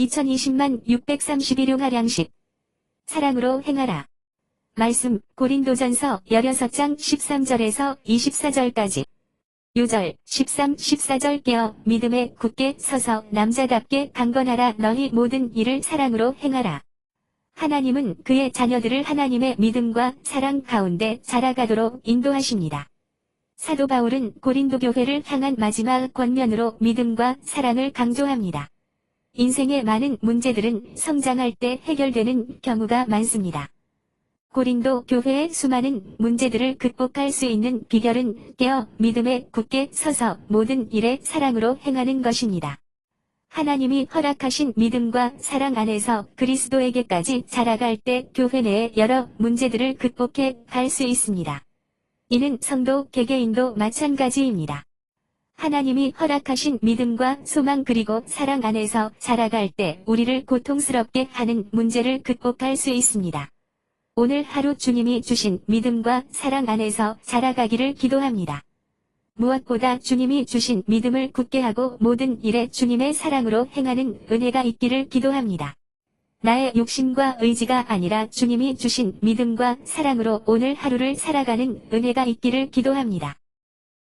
2020만 631용 하량식. 사랑으로 행하라. 말씀 고린도전서 16장 13절에서 24절까지. 요절 13, 14절 깨어 믿음에 굳게 서서 남자답게 강건하라 너희 모든 일을 사랑으로 행하라. 하나님은 그의 자녀들을 하나님의 믿음과 사랑 가운데 자라가도록 인도하십니다. 사도 바울은 고린도 교회를 향한 마지막 권면으로 믿음과 사랑을 강조합니다. 인생의 많은 문제들은 성장할 때 해결되는 경우가 많습니다. 고린도 교회의 수많은 문제들을 극복할 수 있는 비결은 깨어 믿음에 굳게 서서 모든 일에 사랑으로 행하는 것입니다. 하나님이 허락하신 믿음과 사랑 안에서 그리스도에게까지 자라갈 때 교회 내의 여러 문제들을 극복해 갈 수 있습니다. 이는 성도 개개인도 마찬가지입니다. 하나님이 허락하신 믿음과 소망 그리고 사랑 안에서 자라갈 때 우리를 고통스럽게 하는 문제를 극복할 수 있습니다. 오늘 하루 주님이 주신 믿음과 사랑 안에서 자라가기를 기도합니다. 무엇보다 주님이 주신 믿음을 굳게 하고 모든 일에 주님의 사랑으로 행하는 은혜가 있기를 기도합니다. 나의 욕심과 의지가 아니라 주님이 주신 믿음과 사랑으로 오늘 하루를 살아가는 은혜가 있기를 기도합니다.